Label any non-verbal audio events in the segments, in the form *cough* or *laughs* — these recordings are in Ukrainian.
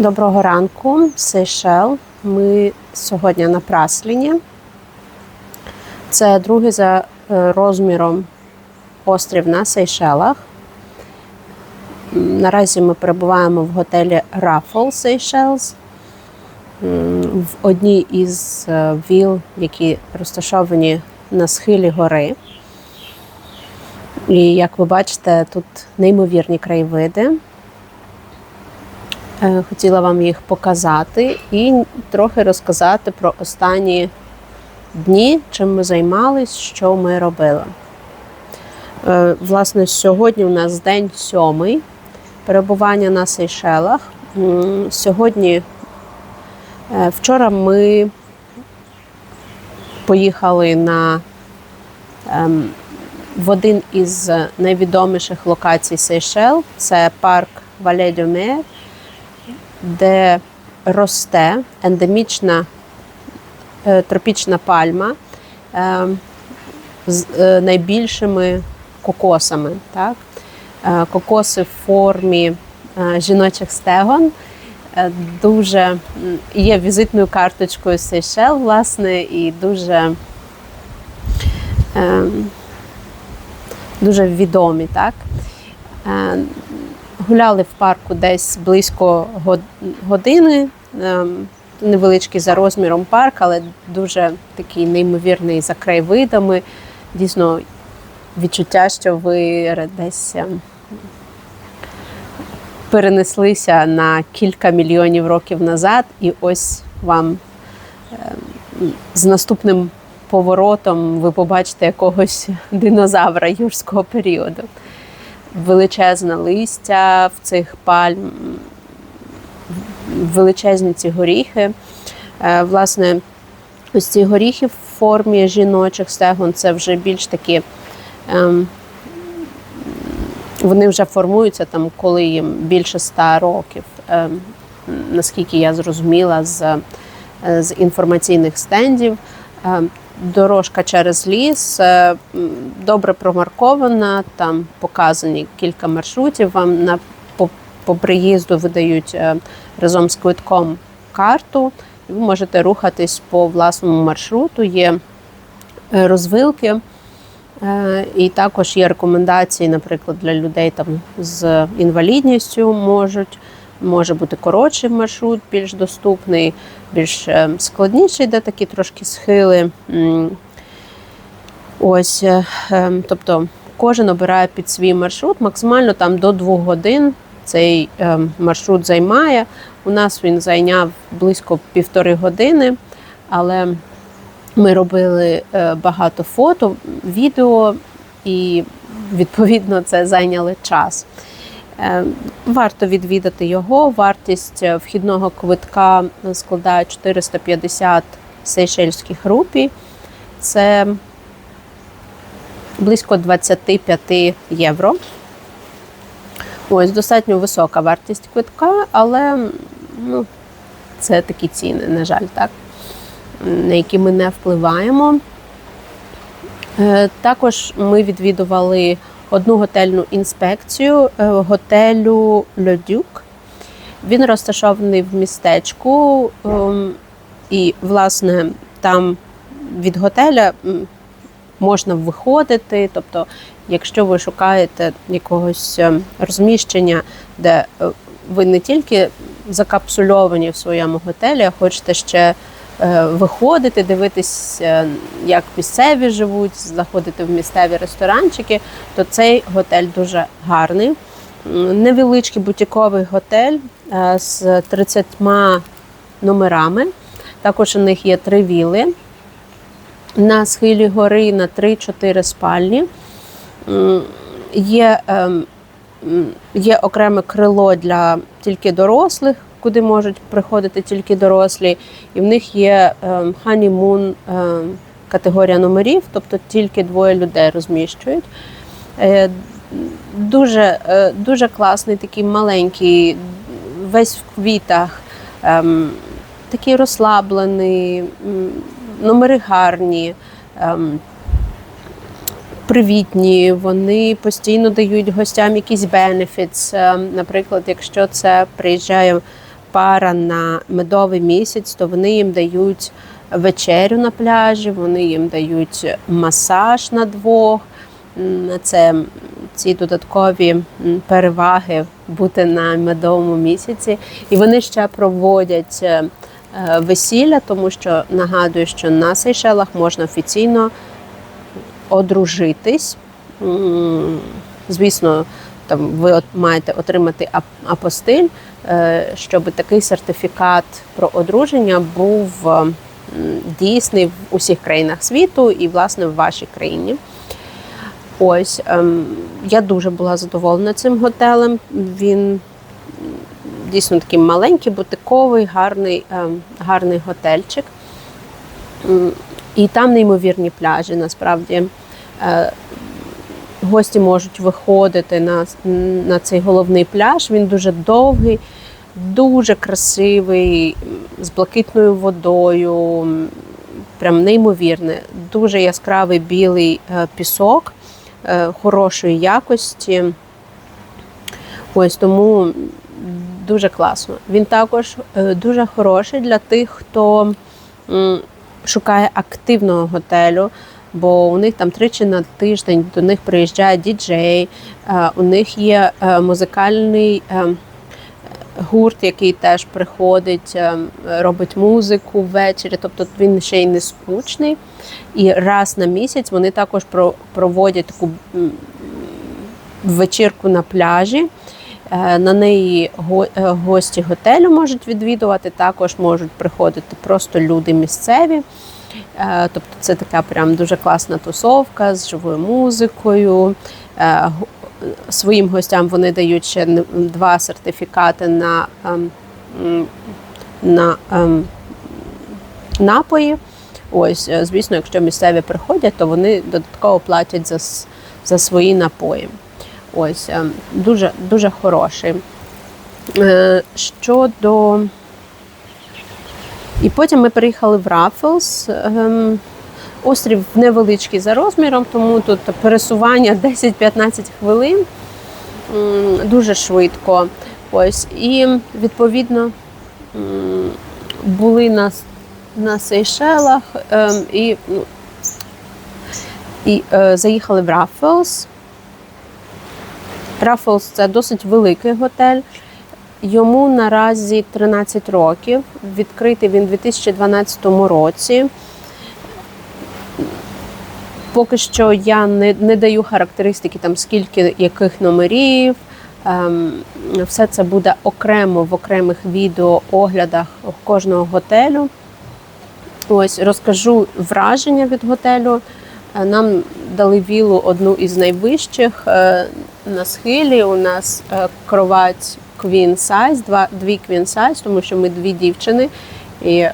Доброго ранку, Сейшел. Ми сьогодні на Прасліні. Це другий за е, розміром острів на Сейшелах. Наразі ми перебуваємо в готелі Raffle м, в одній із е, віл, які розташовані на схилі гори. І як ви бачите, тут неймовірні краєвиди. Е, Хотіла вам їх показати і трохи розказати про останні дні, чим ми займались, що ми робили. Е, Власне, сьогодні у нас день сьомий перебування на Сейшелах. Сьогодні, е, вчора ми поїхали на ем, в один із найвідоміших локацій Сейшел. Це парк Вале де росте ендемічна е, тропічна пальма е, з е, найбільшими кокосами. Так? Кокоси в формі жіночих стегон. Дуже є візитною карточкою Сейшел, власне, і дуже, е, дуже відомі. Так? Гуляли в парку десь близько години. Ем, Невеличкий за розміром парк, але дуже такий неймовірний за краєвидами. Дійсно, відчуття, що ви десь ем, перенеслися на кілька мільйонів років назад, і ось вам ем, з наступним поворотом ви побачите якогось *laughs* динозавра юрського періоду величезне листя в цих пальм, величезні ці горіхи. Е, Власне, ось ці горіхи в формі жіночих стегон це вже більш такі. ем, Вони вже формуються там, коли їм більше ста років, ем, наскільки я зрозуміла з, е, з інформаційних стендів. Ем, Дорожка через ліс е, добре промаркована, там показані кілька маршрутів. Вам на по, по приїзду видають е, разом з квитком карту, і ви можете рухатись по власному маршруту. Є е, розвилки, і також є рекомендації, наприклад, для людей там з інвалідністю можуть. Може бути коротший маршрут, більш доступний, більш е, складніший, де такі трошки схили. Ось, е, е, тобто кожен обирає під свій маршрут, максимально там до двох годин цей маршрут займає. У нас він зайняв близько півтори години, але ми робили багато фото, відео, і відповідно це зайняло час. Е, Варто відвідати його. Вартість е, вхідного квитка складає 450 сейшельських рупій. Це близько 25 євро. Ось достатньо висока вартість квитка, але ну, це такі ціни, на жаль, так, на які ми не впливаємо. Е, Також ми відвідували одну готельну інспекцію е, готелю Льодюк. Він розташований в містечку, ем, і, власне, там від готеля можна виходити. Тобто, якщо ви шукаєте якогось ем, розміщення, де е, ви не тільки закапсульовані в своєму готелі, а хочете ще е, виходити, дивитись, е, як місцеві живуть, заходити в місцеві ресторанчики, то цей готель дуже гарний. Невеличкий бутіковий готель е, з 30 номерами. Також у них є три віли. На схилі гори на 3-4 спальні. Є, ем, є окреме крило для тільки дорослих, куди можуть приходити тільки дорослі. І в них є ем, honeymoon ем, категорія номерів, тобто тільки двоє людей розміщують. Е, Дуже, е, дуже класний, такий маленький, весь в квітах, ем, такий розслаблений, номери гарні, ем, привітні, вони постійно дають гостям якісь. Ем, Наприклад, якщо це приїжджає пара на медовий місяць, то вони їм дають вечерю на пляжі, вони їм дають масаж на двох. Це ці додаткові переваги бути на медовому місяці. І вони ще проводять е, е, весілля, тому що нагадую, що на Сейшелах можна офіційно одружитись. Звісно, там ви от маєте отримати апостиль, е, щоб такий сертифікат про одруження був е, дійсний в усіх країнах світу і, власне, в вашій країні. Ось ем, я дуже була задоволена цим готелем. Він дійсно такий маленький, бутиковий, гарний, ем, гарний готельчик. І там неймовірні пляжі. Насправді Е, гості можуть виходити на, на цей головний пляж. Він дуже довгий, дуже красивий, з блакитною водою. Прям неймовірне, дуже яскравий білий е, пісок е, хорошої якості. Ось тому дуже класно. Він також е, дуже хороший для тих, хто шукає активного готелю, бо у них там тричі на тиждень до них приїжджає діджей, е, у них є е, музикальний. е, Гурт, який теж приходить, робить музику ввечері, тобто він ще й не скучний. І раз на місяць вони також проводять таку вечірку на пляжі. На неї гості готелю можуть відвідувати, також можуть приходити просто люди місцеві. Е, Тобто це така прям дуже класна тусовка з живою музикою. Е, Своїм гостям вони дають ще два сертифікати на, ем, на ем, напої. Ось, е, звісно, якщо місцеві приходять, то вони додатково платять за, за свої напої. Ось е, дуже, дуже хороший. Щодо. І потім ми приїхали в Раффлс. Ем, Острів невеличкий за розміром, тому тут пересування *laughs* 10-15 хвилин дуже швидко. Ось. І відповідно були на, на Сейшелах ем, і, ну, і е, заїхали в Раффлс. Раффлс це досить великий готель. Йому наразі 13 років. Відкритий він у 2012 році. Поки що я не, не даю характеристики, там скільки яких номерів. Ем, все це буде окремо в окремих відео оглядах кожного готелю. Ось розкажу враження від готелю. Е, Нам дали вілу одну із найвищих е, на схилі. У нас е, кровать queen size, два, дві queen size, тому що ми дві дівчини. І е,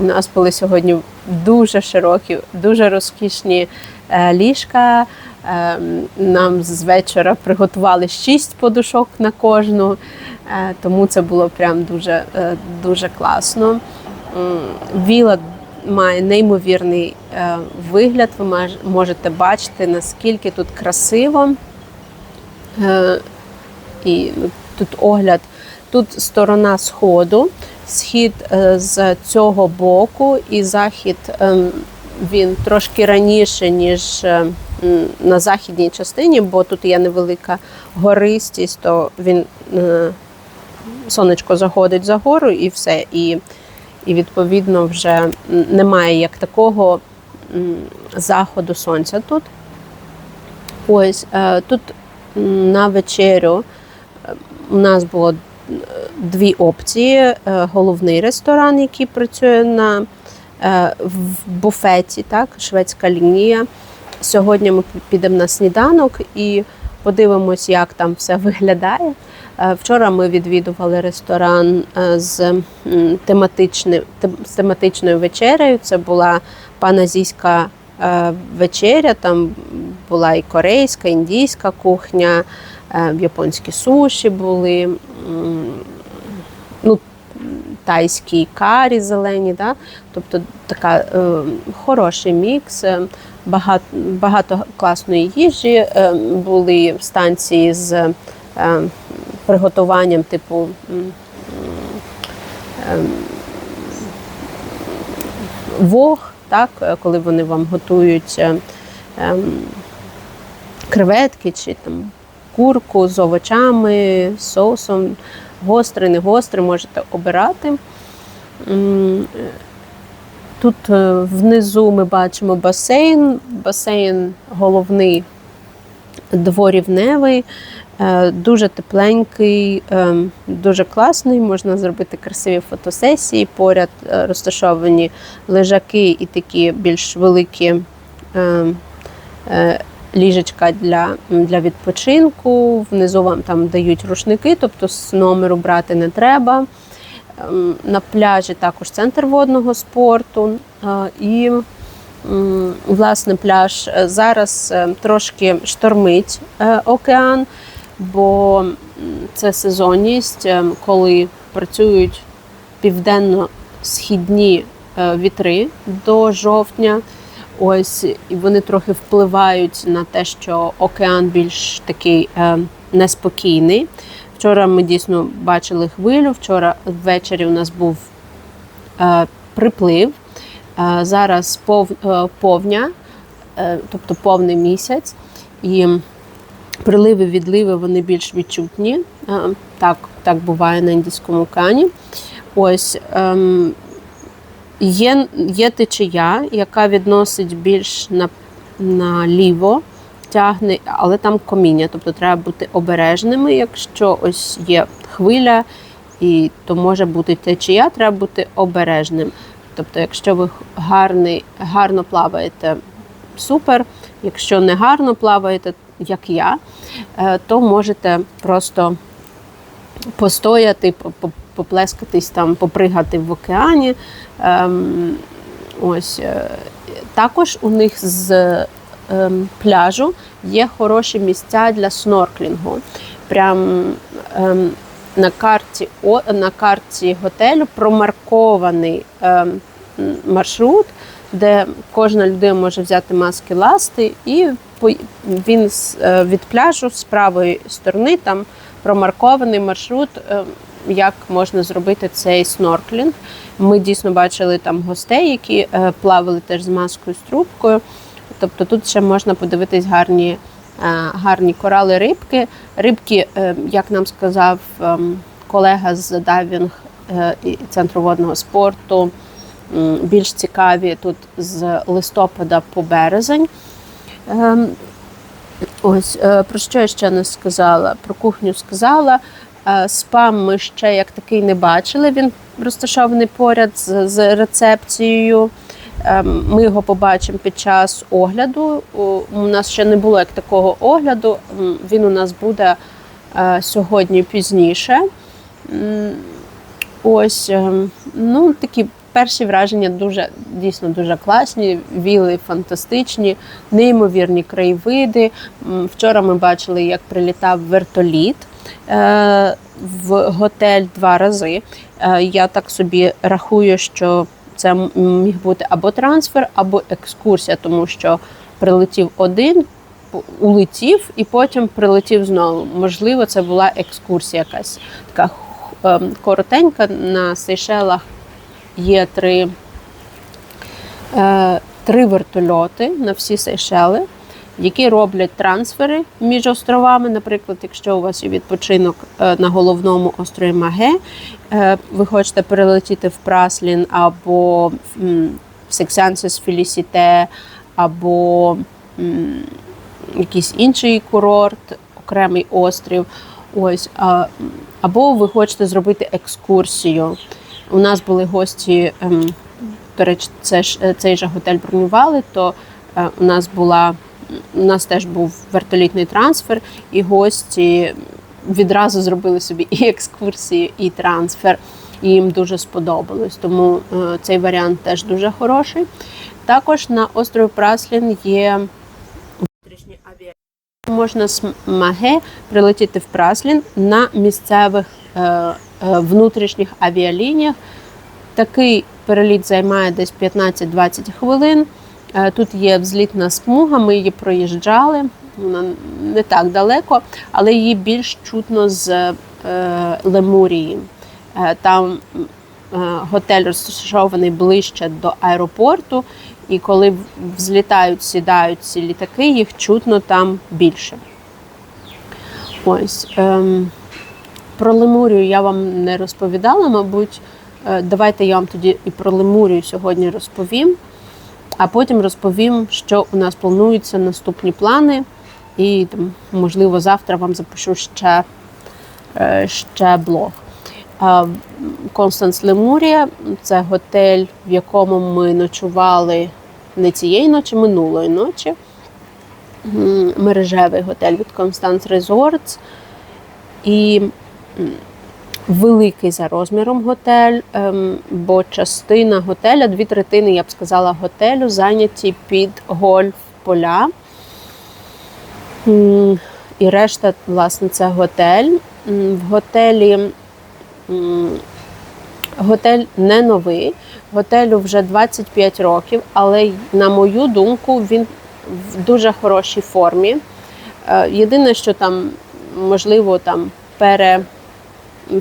у нас були сьогодні дуже широкі, дуже розкішні е, ліжка. Е, нам з вечора приготували шість подушок на кожну, е, тому це було прям дуже, е, дуже класно. Віла має неймовірний е, вигляд. Ви можете бачити, наскільки тут красиво. Е, і ну, тут огляд, тут сторона сходу, схід е, з цього боку, і захід ем, він трошки раніше, ніж е, на західній частині, бо тут є невелика гористість, то він е, сонечко заходить за гору і все. І, і відповідно вже немає як такого заходу сонця тут. Ось е, тут на вечерю е, у нас було е, дві опції: Е, головний ресторан, який працює на е, в буфеті, так, шведська лінія. Сьогодні ми підемо на сніданок і подивимось, як там все виглядає. Вчора ми відвідували ресторан з м, з тематичною вечерею. Це була паназійська вечеря. Там була і корейська, і індійська кухня, японські суші були. Ну, тайські карі зелені, да? тобто така е, хороший мікс, е, багато, багато класної їжі, е, були станції з е, приготуванням типу м, вог, так, е, коли вони вам готують е, ем, креветки чи там курку з овочами, соусом, гострий, не гострий, можете обирати. Тут е, внизу ми бачимо басейн. Басейн головний дворівневий, е, дуже тепленький, е, дуже класний. Можна зробити красиві фотосесії. Поряд розташовані лежаки і такі більш великі е, е, ліжечка для, для відпочинку. Внизу вам там дають рушники, тобто з номеру брати не треба. Ем, На пляжі також центр водного спорту. е, І власне пляж е, зараз е, трошки штормить океан, бо це сезонність, е, коли працюють південно-східні вітри до жовтня. Ось і вони трохи впливають на те, що океан більш такий е, неспокійний. Вчора ми дійсно бачили хвилю. Вчора ввечері у нас був е, приплив. Е, зараз пов, е, повня, е, тобто повний місяць. І приливи, відливи вони більш відчутні. Е, так, так буває на Індійському океані. Ось ем, є, є течія, яка відносить більш на, наліво, тягне, але там коміння, тобто треба бути обережними. Якщо ось є хвиля, і то може бути течія, треба бути обережним. Тобто, якщо ви гарний, гарно плаваєте, супер. Якщо не гарно плаваєте, як я, е, то можете просто постояти, по- по- поплескатись там, попригати в океані. Ем, Ось е, також у них з ем, пляжу є хороші місця для снорклінгу. Прям ем, на карті, на карті готелю промаркований маршрут, де кожна людина може взяти маски ласти, і він е, від пляжу з правої сторони там промаркований маршрут, як можна зробити цей снорклінг. Ми дійсно бачили там гостей, які е, плавали теж з маскою з трубкою. Тобто тут ще можна подивитись гарні, е, гарні корали рибки. Рибки, е, як нам сказав ем, колега з дайвінг центру водного спорту, більш цікаві тут з листопада по березень. Ем, Ось про що я ще не сказала? Про кухню сказала. Е, Спам ми ще як такий не бачили. Він розташований поряд з, з рецепцією. Ем, Ми його побачимо під час огляду. У нас ще не було як такого огляду. Він у нас буде е, сьогодні пізніше. Ось ем, ну такі перші враження дуже дійсно дуже класні. Віли фантастичні, неймовірні краєвиди. Вчора ми бачили, як прилітав вертоліт в готель два рази. Е, Я так собі рахую, що це міг бути або трансфер, або екскурсія, тому що прилетів один, улетів і потім прилетів знову. Можливо, це була екскурсія якась така ем, коротенька. На Сейшелах є три, е, три вертольоти на всі Сейшели, які роблять трансфери між островами. Наприклад, якщо у вас є відпочинок е, на головному острові Маге, е, ви хочете перелетіти в Праслін або в Сексансіс Фелісіте, або якийсь інший курорт, окремий острів. Ось, або ви хочете зробити екскурсію. У нас були гості, ем, до речі, це ж, е, цей же готель бронювали, то у нас була у нас теж був вертолітний трансфер, і гості відразу зробили собі і екскурсію, і трансфер. І їм дуже сподобалось. Тому е, цей варіант теж дуже хороший. Також на острові Праслін є внутрішні авіалінії. Можна з Маге прилетіти в Праслін на місцевих е, е, внутрішніх авіалініях. Такий переліт займає десь 15-20 хвилин. Е, Тут є взлітна смуга, ми її проїжджали. Вона не так далеко, але її більш чутно з е, Лемурії. Е, Там готель розташований ближче до аеропорту, і коли взлітають, сідають ці літаки, їх чутно там більше. Ось. Ем, про Лемурію я вам не розповідала, мабуть. Давайте я вам тоді і про Лемурію сьогодні розповім, а потім розповім, що у нас плануються наступні плани. І там, можливо, завтра вам запишу ще, е, ще блог. Констанс Лемурія це готель, в якому ми ночували не цієї ночі, минулої ночі. Мережевий готель від Constance Resorts. І великий за розміром готель, ем, бо частина готеля, дві третини, я б сказала, готелю зайняті під гольф-поля. М, І решта, власне, це готель. В готелі готель не новий, готелю вже 25 років, але, на мою думку, він в дуже хорошій формі. Е, Єдине, що там можливо там пере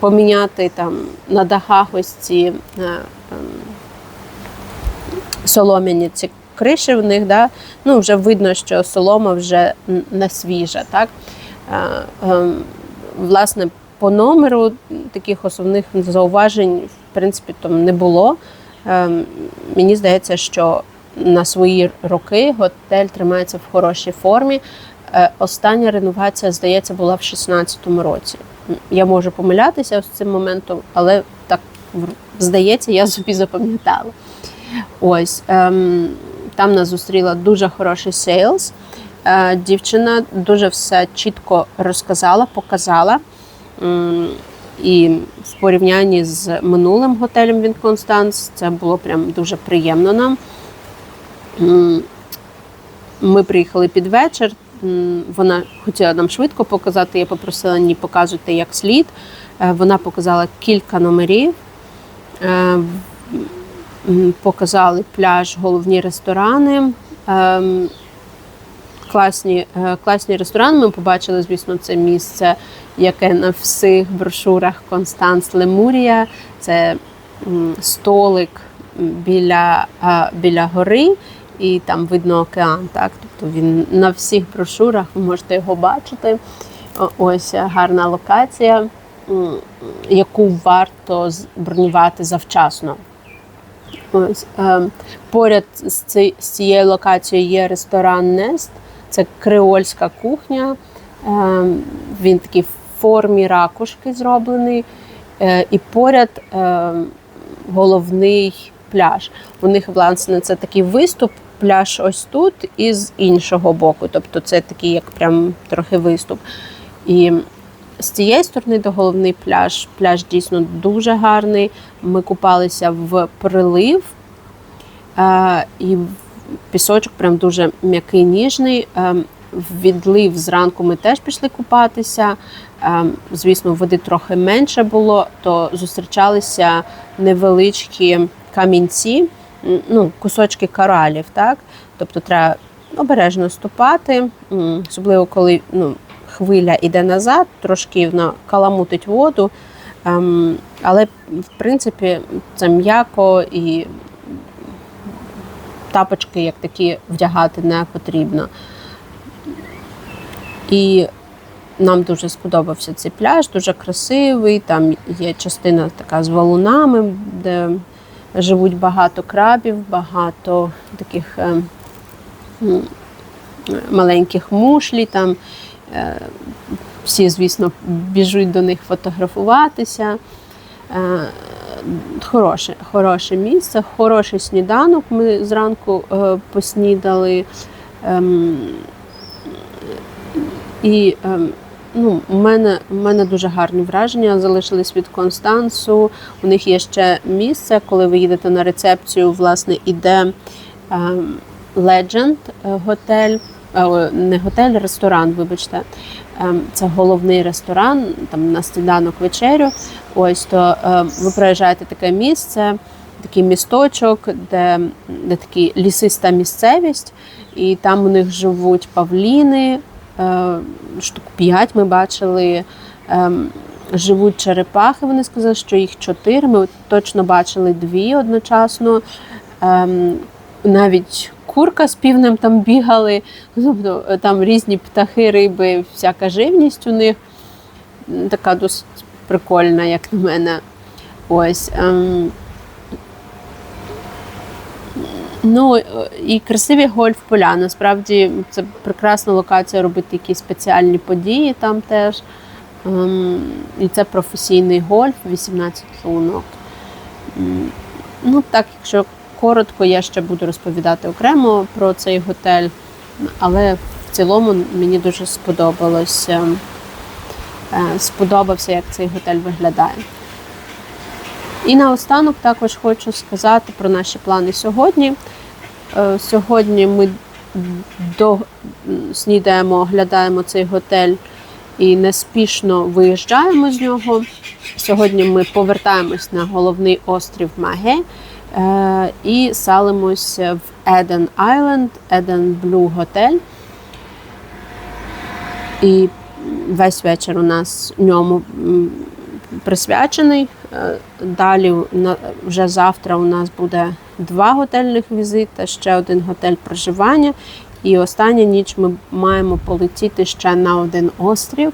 поміняти там на дахах ось ці е, ем, солом'яні ці криші в них, да? ну вже видно, що солома вже не свіжа. Так? Е, ем, Власне, по номеру таких основних зауважень, в принципі, там не було. Ем, Мені здається, що на свої роки готель тримається в хорошій формі. Е, Остання реновація, здається, була в 2016 році. Я можу помилятися з цим моментом, але так здається, я собі запам'ятала. Ось ем, там нас зустріла дуже хороший сейлс. Е, дівчина дуже все чітко розказала, показала. І в порівнянні з минулим готелем від Констанс це було прям дуже приємно нам. Ми приїхали під вечір. Вона хотіла нам швидко показати. Я попросила її показувати як слід. Е, Вона показала кілька номерів. Е, Показали пляж, головні ресторани. Ем, Класні, е, класні ресторани. Ми побачили, звісно, це місце, яке на всіх брошурах Констанс Лемурія. Це столик біля, біля гори, і там видно океан. Так? Тобто він на всіх брошурах ви можете його бачити. Ось гарна локація, яку варто бронювати завчасно. Ось, е, поряд з, цією локацією є ресторан Нест. Це креольська кухня. Е, він такий в формі ракушки зроблений. Е, і поряд головний пляж. У них, власне, це такий виступ, пляж ось тут і з іншого боку. Тобто це такий, як прям трохи виступ. І з цієї сторони до головний пляж. Пляж дійсно дуже гарний. Ми купалися в прилив, е, і пісочок прям дуже м'який, ніжний. Е, в відлив зранку ми теж пішли купатися. Е, Звісно, води трохи менше було, то зустрічалися невеличкі камінці, ну, кусочки коралів, так? Тобто треба обережно ступати, особливо коли ну, хвиля йде назад, трошки вона каламутить воду. Ем, але, в принципі, це м'яко і тапочки як такі вдягати не потрібно. І нам дуже сподобався цей пляж, дуже красивий. Там є частина така з валунами, де живуть багато крабів, багато таких е, маленьких мушлі. Там е, всі, звісно, біжуть до них фотографуватися. Е, Хороше, хороше місце, хороший сніданок. Ми зранку поснідали. Ем, і ем, ну, у мене, у мене дуже гарні враження залишились від Констансу. У них є ще місце, коли ви їдете на рецепцію, власне, іде ем, Legend е, готель, е, не готель, ресторан, вибачте. Ем, Це головний ресторан, там на сніданок вечерю. Ось то е, ви проїжджаєте таке місце, такий місточок, де, де такі лісиста місцевість, і там у них живуть павліни. Е, Штук п'ять ми бачили. ем, живуть черепахи. Вони сказали, що їх чотири. Ми точно бачили дві одночасно. Ем, навіть курка з півнем там бігали. Тобто е, там різні птахи, риби, всяка живність у них. Така досить прикольна, як на мене. Ось. Ем, Ну е, і красиві гольф-поля. Насправді це прекрасна локація робити якісь спеціальні події там теж. Ем, І це професійний гольф, 18 лунок. Ну так, якщо коротко, я ще буду розповідати окремо про цей готель, але в цілому мені дуже сподобалося. е, Сподобався, як цей готель виглядає. І наостанок також хочу сказати про наші плани сьогодні. Е, Сьогодні ми до снідаємо, оглядаємо цей готель і неспішно виїжджаємо з нього. Сьогодні ми повертаємось на головний острів Маге е, і салимося в Eden Island, Eden Blue Hotel. І весь вечір у нас ньому присвячений. Е, Далі вже завтра у нас буде два готельних візити, ще один готель проживання. І останню ніч ми маємо полетіти ще на один острів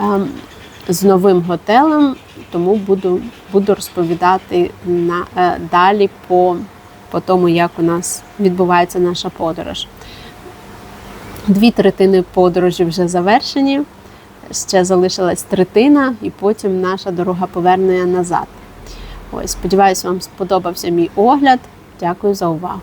ем, з новим готелем, тому буду, буду розповідати на, е, далі по, по тому, як у нас відбувається наша подорож. Дві третини подорожі вже завершені. Ще залишилась третина, і потім наша дорога повернення назад. Ось, сподіваюся, вам сподобався мій огляд. Дякую за увагу.